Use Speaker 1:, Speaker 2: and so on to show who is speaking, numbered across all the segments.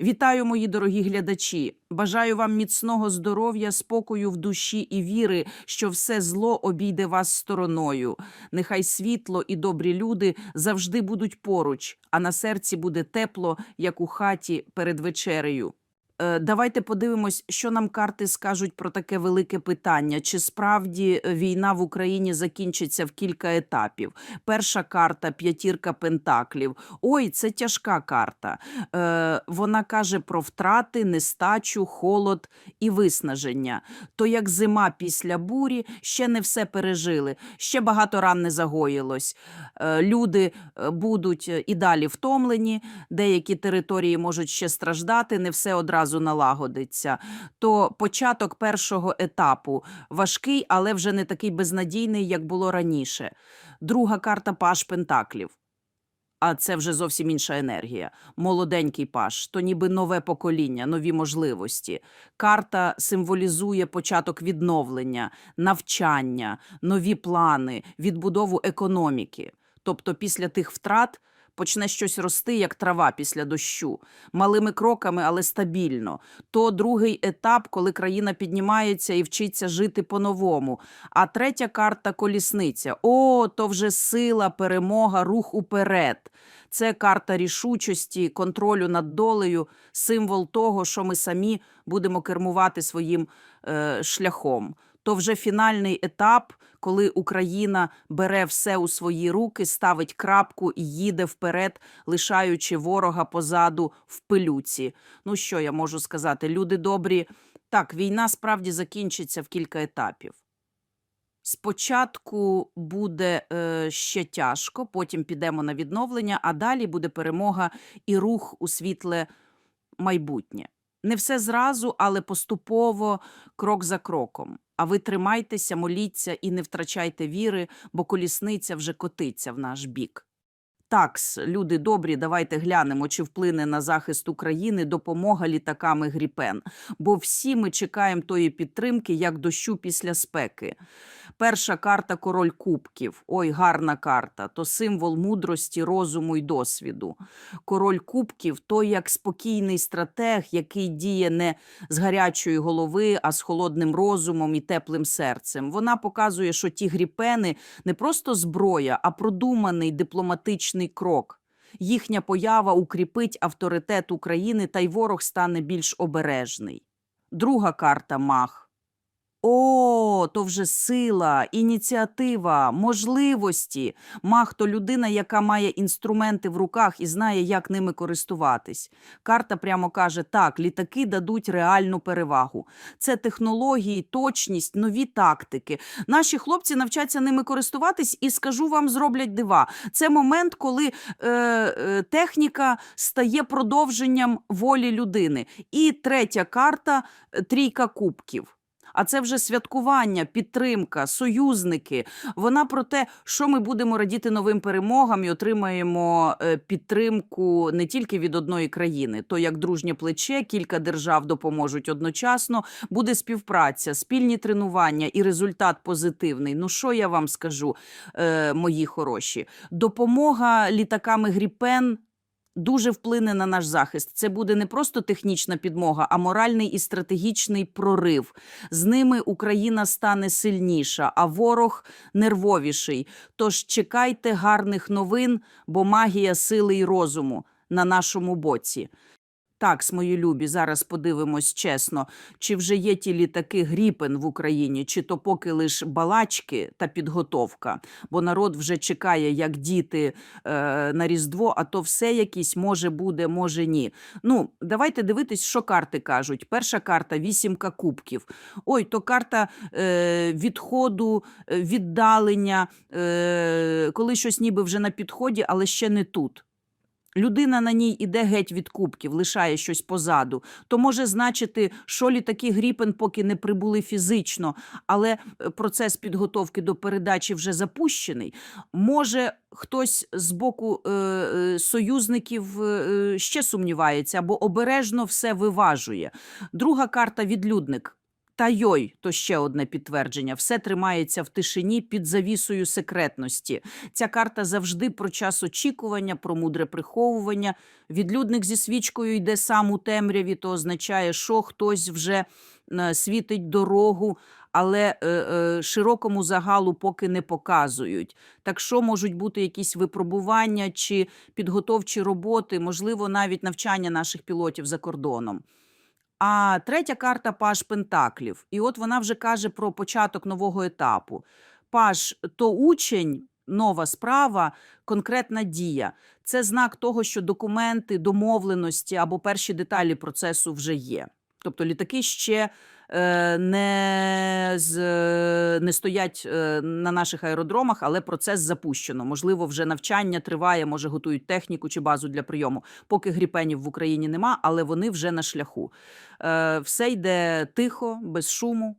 Speaker 1: Вітаю, мої дорогі глядачі! Бажаю вам міцного здоров'я, спокою в душі і віри, що все зло обійде вас стороною. Нехай світло і добрі люди завжди будуть поруч, а на серці буде тепло, як у хаті перед вечерею. Е, Давайте подивимось, що нам карти скажуть про таке велике питання. Чи справді е, війна в Україні закінчиться в кілька етапів? Перша карта п'ятірка пентаклів. Ой, це тяжка карта. Е, вона каже про втрати, нестачу, холод і виснаження. То як зима після бурі, ще не все пережили, ще багато ран не загоїлось. Е, люди е, будуть і далі втомлені, деякі території можуть ще страждати, не все одразу налагодиться. То початок першого етапу важкий, але вже не такий безнадійний, як було раніше. Друга карта Паш Пентаклів. А це вже зовсім інша енергія. Молоденький паш, то ніби нове покоління, нові можливості. Карта символізує початок відновлення, навчання, нові плани, відбудову економіки. Тобто після тих втрат почне щось рости, як трава після дощу, малими кроками, але стабільно. То другий етап, коли країна піднімається і вчиться жити по-новому. А третя карта колісниця. О, то вже сила, перемога, рух уперед. Це карта рішучості, контролю над долею, символ того, що ми самі будемо кермувати своїм е, шляхом. То вже фінальний етап, коли Україна бере все у свої руки, ставить крапку і їде вперед, лишаючи ворога позаду в пилюці. Ну що я можу сказати? Люди добрі. Так, війна справді закінчиться в кілька етапів. Спочатку буде е, ще тяжко, потім підемо на відновлення, а далі буде перемога і рух у світле майбутнє. Не все зразу, але поступово, крок за кроком. А ви тримайтеся, моліться і не втрачайте віри, бо колісниця вже котиться в наш бік. Такс, люди добрі, давайте глянемо, чи вплине на захист України допомога літаками Гріпен. Бо всі ми чекаємо тої підтримки, як дощу після спеки. Перша карта король кубків. Ой, гарна карта. То символ мудрості, розуму й досвіду. Король кубків то як спокійний стратег, який діє не з гарячої голови, а з холодним розумом і теплим серцем. Вона показує, що ті гріпени не просто зброя, а продуманий дипломатичний крок. Їхня поява укріпить авторитет України, та й ворог стане більш обережний. Друга карта мах. О, то вже сила, ініціатива, можливості. Мах то людина, яка має інструменти в руках і знає, як ними користуватись. Карта прямо каже: так, літаки дадуть реальну перевагу. Це технології, точність, нові тактики. Наші хлопці навчаться ними користуватись і скажу вам, зроблять дива. Це момент, коли е, е, техніка стає продовженням волі людини. І третя карта е, трійка кубків. А це вже святкування, підтримка, союзники. Вона про те, що ми будемо радіти новим перемогам і отримаємо е, підтримку не тільки від одної країни, то як дружнє плече, кілька держав допоможуть одночасно. Буде співпраця, спільні тренування і результат позитивний. Ну що я вам скажу, е, мої хороші? Допомога літаками Гріпен дуже вплине на наш захист. Це буде не просто технічна підмога, а моральний і стратегічний прорив. З ними Україна стане сильніша, а ворог нервовіший. Тож чекайте гарних новин, бо магія сили і розуму на нашому боці. Так, мої любі, зараз подивимось чесно, чи вже є ті літаки Гріпен в Україні, чи то поки лиш балачки та підготовка, бо народ вже чекає, як діти е, на Різдво, а то все якісь може буде, може ні. Ну, давайте дивитись, що карти кажуть. Перша карта вісімка кубків. Ой, то карта е, відходу, е, віддалення, е, коли щось ніби вже на підході, але ще не тут. Людина на ній іде геть від кубків, лишає щось позаду. То може значити, що літаки Гріпен поки не прибули фізично, але е, процес підготовки до передачі вже запущений. Може, хтось з боку е, е, союзників е, ще сумнівається або обережно все виважує. Друга карта відлюдник. Та йой, то ще одне підтвердження. Все тримається в тишині під завісою секретності. Ця карта завжди про час очікування, про мудре приховування. Відлюдник зі свічкою йде сам у темряві, то означає, що хтось вже е, світить дорогу, але е, е, широкому загалу поки не показують. Так що можуть бути якісь випробування чи підготовчі роботи, можливо, навіть навчання наших пілотів за кордоном. А третя карта Паш Пентаклів. І от вона вже каже про початок нового етапу. Паш то учень, нова справа, конкретна дія. Це знак того, що документи, домовленості або перші деталі процесу вже є. Тобто літаки ще е, не, з, не стоять е, на наших аеродромах, але процес запущено. Можливо, вже навчання триває, може готують техніку чи базу для прийому. Поки гріпенів в Україні нема, але вони вже на шляху. Е, все йде тихо, без шуму,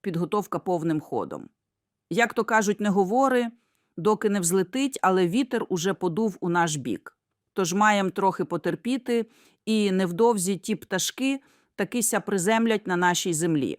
Speaker 1: підготовка повним ходом. Як то кажуть, не говори, доки не взлетить, але вітер уже подув у наш бік. Тож маємо трохи потерпіти, і невдовзі ті пташки такися приземлять на нашій землі.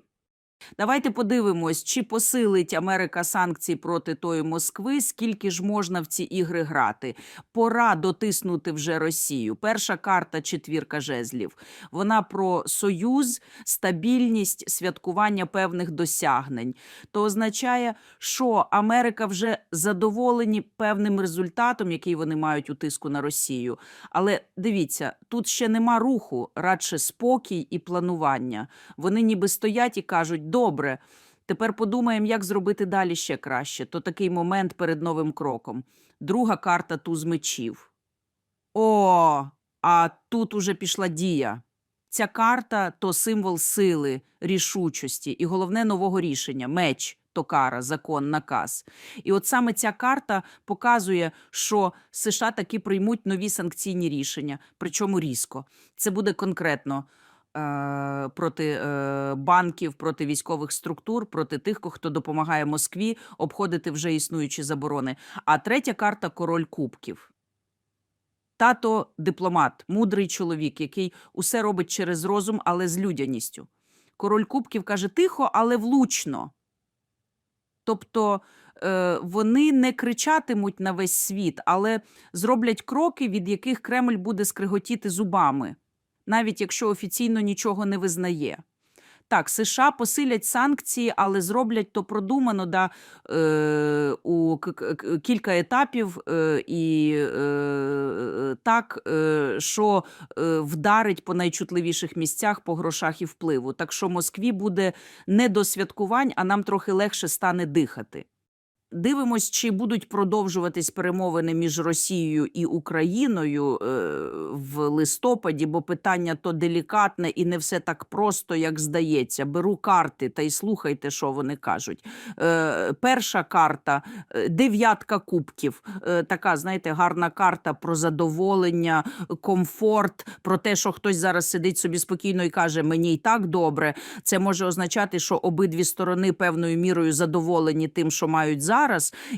Speaker 1: Давайте подивимось, чи посилить Америка санкції проти тої Москви, скільки ж можна в ці ігри грати. Пора дотиснути вже Росію. Перша карта четвірка жезлів. Вона про союз, стабільність, святкування певних досягнень. То означає, що Америка вже задоволені певним результатом, який вони мають у тиску на Росію. Але дивіться, тут ще нема руху, радше спокій і планування. Вони ніби стоять і кажуть: добре, тепер подумаємо, як зробити далі ще краще. То такий момент перед новим кроком. Друга карта туз мечів. О, а тут уже пішла дія. Ця карта то символ сили, рішучості і головне нового рішення меч. То кара, закон, наказ. І от саме ця карта показує, що США таки приймуть нові санкційні рішення, причому різко. Це буде конкретно проти е, банків, проти військових структур, проти тих, хто допомагає Москві обходити вже існуючі заборони. А третя карта король кубків. Тато дипломат, мудрий чоловік, який усе робить через розум, але з людяністю. Король кубків каже тихо, але влучно. Тобто е, вони не кричатимуть на весь світ, але зроблять кроки, від яких Кремль буде скриготіти зубами, навіть якщо офіційно нічого не визнає. Так, США посилять санкції, але зроблять то продумано да, е, у кілька етапів е, і е, так, е, що е, вдарить по найчутливіших місцях по грошах і впливу. Так що Москві буде не до святкувань, а нам трохи легше стане дихати. Дивимось, чи будуть продовжуватись перемовини між Росією і Україною е, в листопаді, бо питання то делікатне і не все так просто, як здається. Беру карти та й слухайте, що вони кажуть. Е, перша карта е, дев'ятка кубків. Така, знаєте, гарна карта про задоволення, комфорт, про те, що хтось зараз сидить собі спокійно і каже, мені й так добре. Це може означати, що обидві сторони певною мірою задоволені тим, що мають зараз,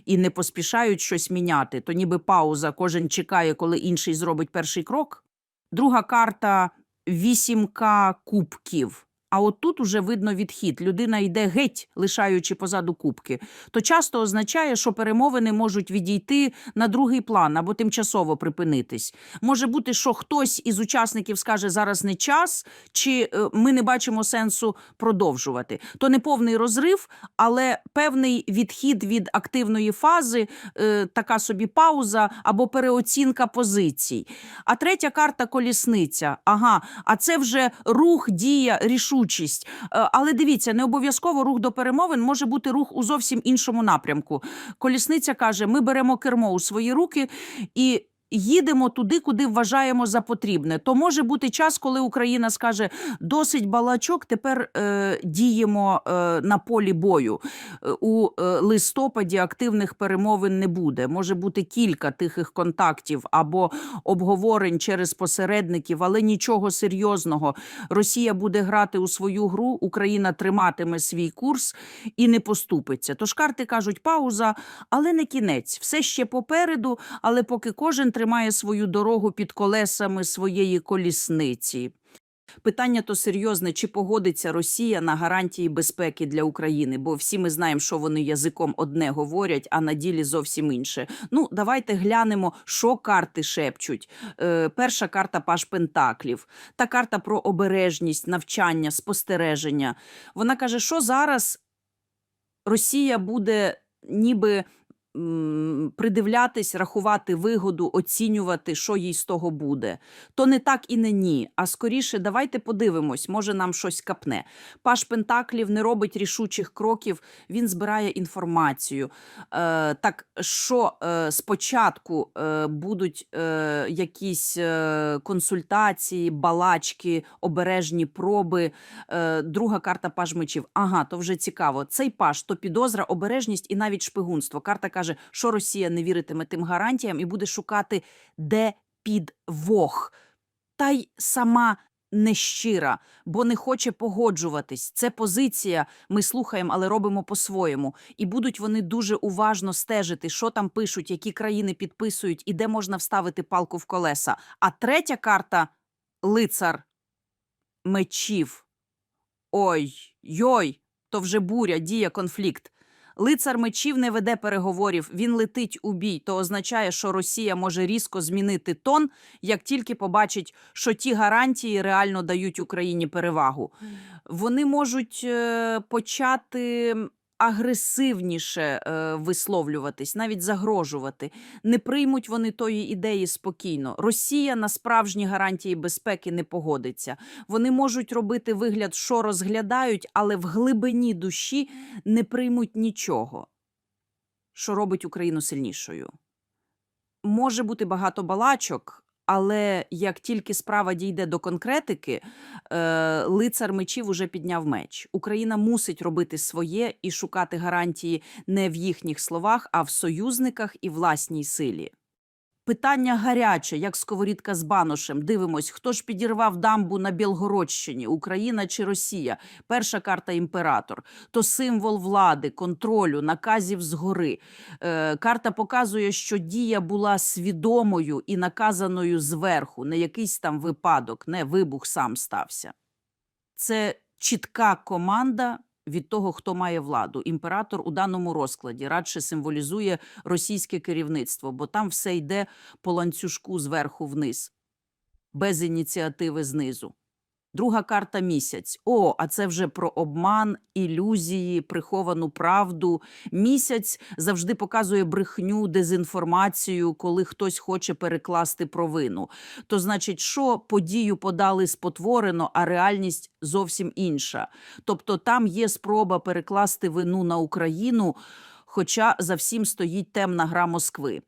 Speaker 1: і не поспішають щось міняти. То ніби пауза, кожен чекає, коли інший зробить перший крок. Друга карта вісімка кубків. А от тут уже видно відхід. Людина йде геть, лишаючи позаду кубки. То часто означає, що перемовини можуть відійти на другий план або тимчасово припинитись. Може бути, що хтось із учасників скаже зараз не час, чи е, ми не бачимо сенсу продовжувати. То не повний розрив, але певний відхід від активної фази, е, така собі пауза або переоцінка позицій. А третя карта колісниця. Ага, а це вже рух, дія, рішучість. Е, Але дивіться, не обов'язково рух до перемовин може бути рух у зовсім іншому напрямку. Колісниця каже: ми беремо кермо у свої руки і. Їдемо туди, куди вважаємо за потрібне. То може бути час, коли Україна скаже досить балачок. Тепер е, діємо е, на полі бою. Е, У е, листопаді активних перемовин не буде. Може бути кілька тихих контактів або обговорень через посередників, але нічого серйозного. Росія буде грати у свою гру, Україна триматиме свій курс і не поступиться. Тож карти кажуть пауза, але не кінець. Все ще попереду, але поки кожен тримає свою дорогу під колесами своєї колісниці. Питання то серйозне, чи погодиться Росія на гарантії безпеки для України, бо всі ми знаємо, що вони язиком одне говорять, а на ділі зовсім інше. Ну, давайте глянемо, що карти шепчуть. Е, перша карта Паш Пентаклів, та карта про обережність, навчання, спостереження. Вона каже, що зараз Росія буде ніби придивлятись, рахувати вигоду, оцінювати, що їй з того буде. То не так і не ні. А скоріше, давайте подивимось, може нам щось капне. Паш Пентаклів не робить рішучих кроків, він збирає інформацію. Е, так що е, спочатку е, будуть е, якісь е, консультації, балачки, обережні проби. Е, друга карта паж мечів. Ага, то вже цікаво. Цей паж то підозра, обережність і навіть шпигунство. Карта каже, що Росія не віритиме тим гарантіям і буде шукати, де підвох. Та й сама нещира, бо не хоче погоджуватись. Це позиція. Ми слухаємо, але робимо по-своєму. І будуть вони дуже уважно стежити, що там пишуть, які країни підписують і де можна вставити палку в колеса. А третя карта лицар мечів. Ой, йой, то вже буря, дія, конфлікт. Лицар мечів не веде переговорів, він летить у бій. То означає, що Росія може різко змінити тон, як тільки побачить, що ті гарантії реально дають Україні перевагу. Вони можуть е, почати агресивніше е, висловлюватись, навіть загрожувати. Не приймуть вони тої ідеї спокійно. Росія на справжні гарантії безпеки не погодиться. Вони можуть робити вигляд, що розглядають, але в глибині душі не приймуть нічого, що робить Україну сильнішою. Може бути багато балачок, але як тільки справа дійде до конкретики, е, лицар мечів уже підняв меч. Україна мусить робити своє і шукати гарантії не в їхніх словах, а в союзниках і власній силі. Питання гаряче, як сковорідка з баношем. Дивимось, хто ж підірвав дамбу на Білгородщині, Україна чи Росія? Перша карта імператор. То символ влади, контролю, наказів згори. Е, карта показує, що дія була свідомою і наказаною зверху, не якийсь там випадок, не вибух сам стався. Це чітка команда від того, хто має владу. Імператор у даному розкладі радше символізує російське керівництво, бо там все йде по ланцюжку зверху вниз, без ініціативи знизу. Друга карта місяць. О, а це вже про обман, ілюзії, приховану правду. Місяць завжди показує брехню, дезінформацію, коли хтось хоче перекласти провину. То значить, що подію подали спотворено, а реальність зовсім інша. Тобто там є спроба перекласти вину на Україну, хоча за всім стоїть темна гра Москви.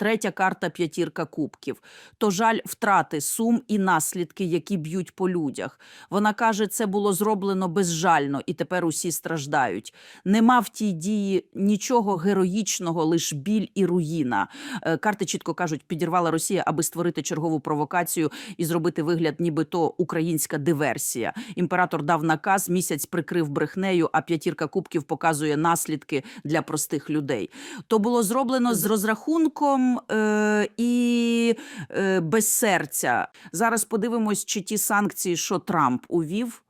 Speaker 1: Третя карта п'ятірка кубків. То жаль втрати, сум і наслідки, які б'ють по людях. Вона каже, це було зроблено безжально, і тепер усі страждають. Нема в тій дії нічого героїчного, лиш біль і руїна. Е, Карти чітко кажуть, підірвала Росія, аби створити чергову провокацію і зробити вигляд, ніби то українська диверсія. Імператор дав наказ, місяць прикрив брехнею, а п'ятірка кубків показує наслідки для простих людей. То було зроблено з розрахунком е, і е, без серця. Зараз подивимось, чи ті санкції, що Трамп увів.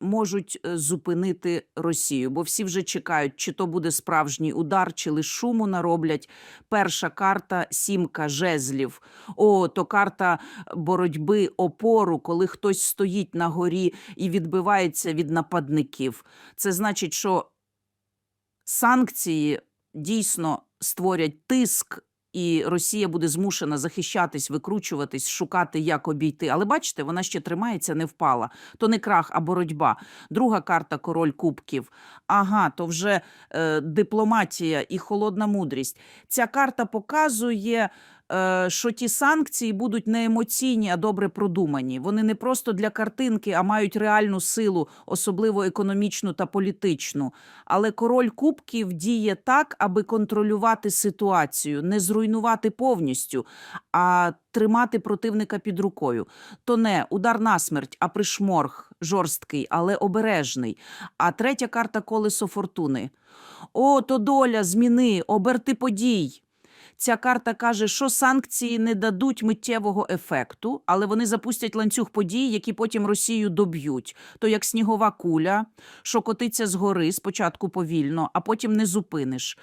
Speaker 1: Можуть е, зупинити Росію, бо всі вже чекають, чи то буде справжній удар, чи лише шуму нароблять. Перша карта сімка жезлів. О, то карта боротьби опору, коли хтось стоїть на горі і відбивається від нападників. Це значить, що санкції дійсно створять тиск. І Росія буде змушена захищатись, викручуватись, шукати, як обійти. Але бачите, вона ще тримається, не впала. То не крах, а боротьба. Друга карта король кубків. Ага, то вже е, дипломатія і холодна мудрість. Ця карта показує, що ті санкції будуть не емоційні, а добре продумані. Вони не просто для картинки, а мають реальну силу, особливо економічну та політичну. Але король кубків діє так, аби контролювати ситуацію, не зруйнувати повністю, а тримати противника під рукою. То не удар на смерть, а пришморг жорсткий, але обережний. А третя карта колесо фортуни. О, то доля, зміни, оберти подій. Ця карта каже, що санкції не дадуть миттєвого ефекту, але вони запустять ланцюг подій, які потім Росію доб'ють. То як снігова куля, що котиться згори, спочатку повільно, а потім не зупиниш.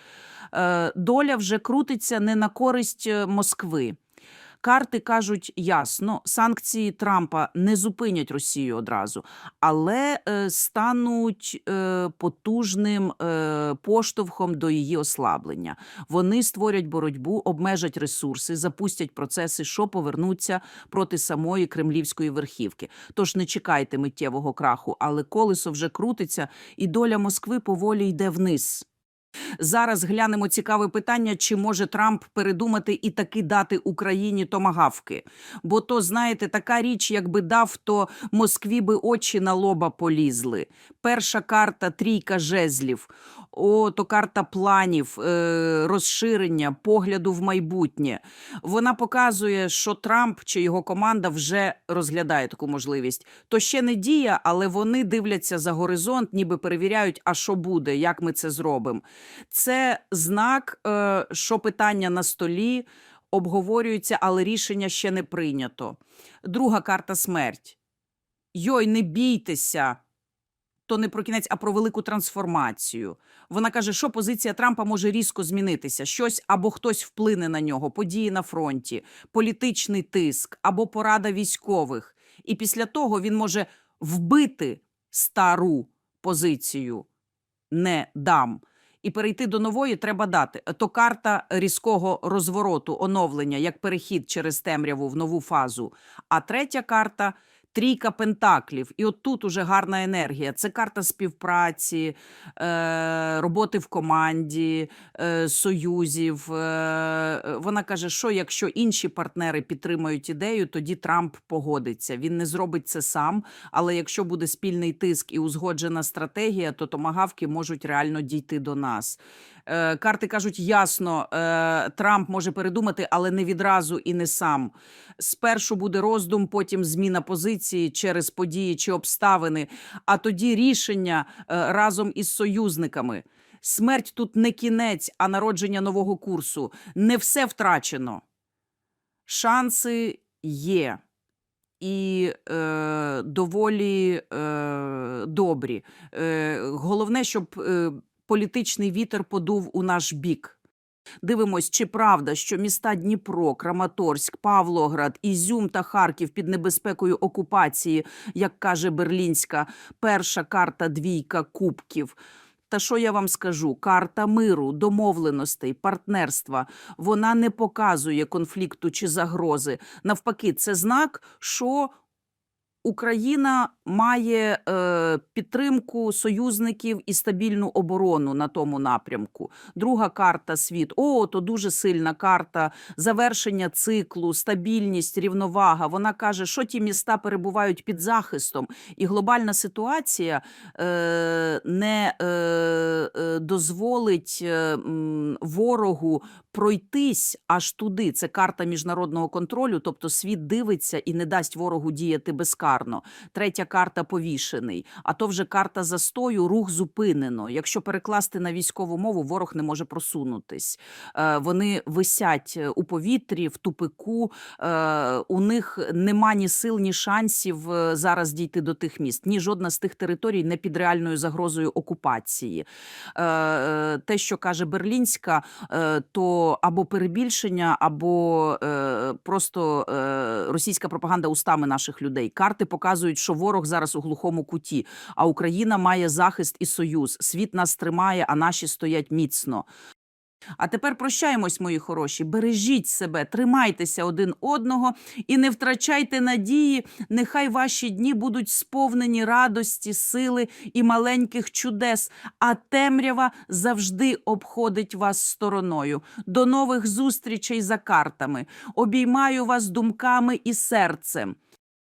Speaker 1: Е, доля вже крутиться не на користь е, Москви. Карти кажуть ясно, санкції Трампа не зупинять Росію одразу, але е, стануть е, потужним е, поштовхом до її ослаблення. Вони створять боротьбу, обмежать ресурси, запустять процеси, що повернуться проти самої кремлівської верхівки. Тож не чекайте миттєвого краху, але колесо вже крутиться, і доля Москви поволі йде вниз. Зараз глянемо цікаве питання, чи може Трамп передумати і таки дати Україні томагавки. Бо то, знаєте, така річ, якби дав, то Москві би очі на лоба полізли. Перша карта трійка жезлів. О, то карта планів, е, розширення, погляду в майбутнє. Вона показує, що Трамп чи його команда вже розглядає таку можливість. То ще не дія, але вони дивляться за горизонт, ніби перевіряють, а що буде, як ми це зробимо. Це знак, е, що питання на столі обговорюються, але рішення ще не прийнято. Друга карта смерть. Йой, не бійтеся. То не про кінець, а про велику трансформацію. Вона каже, що позиція Трампа може різко змінитися. Щось або хтось вплине на нього, події на фронті, політичний тиск або порада військових. І після того він може вбити стару позицію не дам. І перейти до нової треба дати. То карта різкого розвороту, оновлення, як перехід через темряву в нову фазу. А третя карта трійка пентаклів. І от тут уже гарна енергія. Це карта співпраці, е, роботи в команді, е, союзів. Е, вона каже, що якщо інші партнери підтримують ідею, тоді Трамп погодиться. Він не зробить це сам, але якщо буде спільний тиск і узгоджена стратегія, то томагавки можуть реально дійти до нас. Е, Карти кажуть ясно, е, Трамп може передумати, але не відразу і не сам. Спершу буде роздум, потім зміна позиції через події чи обставини, а тоді рішення е, разом із союзниками. Смерть тут не кінець, а народження нового курсу. Не все втрачено. Шанси є. І е, доволі е, добрі. Е, головне, щоб політичний вітер подув у наш бік. Дивимось, чи правда, що міста Дніпро, Краматорськ, Павлоград, Ізюм та Харків під небезпекою окупації, як каже Берлінська, перша карта двійка кубків. Та що я вам скажу? Карта миру, домовленостей, партнерства вона не показує конфлікту чи загрози. Навпаки, це знак, що Україна має е, підтримку союзників і стабільну оборону на тому напрямку. Друга карта світ. О, то дуже сильна карта завершення циклу, стабільність, рівновага. Вона каже, що ті міста перебувають під захистом, і глобальна ситуація е, не е, е, дозволить е, ворогу пройтись аж туди. Це карта міжнародного контролю, тобто світ дивиться і не дасть ворогу діяти безкарно. Третя карта повішений, а то вже карта застою, рух зупинено. Якщо перекласти на військову мову, ворог не може просунутись. Е, Вони висять е, у повітрі, в тупику. Е, У них нема ні сил, ні шансів зараз дійти до тих міст. Ні жодна з тих територій не під реальною загрозою окупації. Те, що каже Берлінська, е, або перебільшення, або е, просто е, російська пропаганда устами наших людей. Карти показують, що ворог зараз у глухому куті, а Україна має захист і союз. Світ нас тримає, а наші стоять міцно. А тепер прощаємось, мої хороші. Бережіть себе, тримайтеся один одного і не втрачайте надії. Нехай ваші дні будуть сповнені радості, сили і маленьких чудес, а темрява завжди обходить вас стороною. До нових зустрічей за картами. Обіймаю вас думками і серцем.